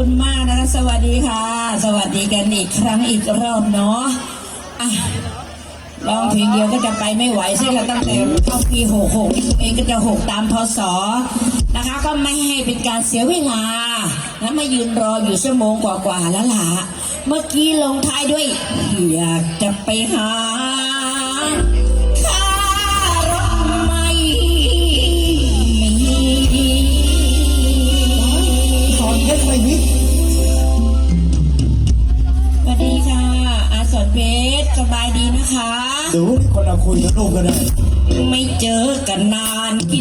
คุณมากนะคะสวัสดีค่ะ สวัสดีกันอีกครั้งอีกรอบเนาะอะร้องเพลงเดียวก็จะไปไม่ไหวซึ่งเราตั้งแต่เข้าปีหกหกเองก็จะหกตามพศนะคะ ก็ไม่ให้เป็นการเสียเวลานะมายืนรออยู่ชั่วโมงกว่าๆแล้วล่ะ เมื่อกี้ลงท้ายด้วย อยากจะไปหา อาสอนเพชรสบายดีนะคะเดี๋ยวพรุ่งนี้คนเราคุยกับลูกก็ได้ ไม่เจอกันนานคิด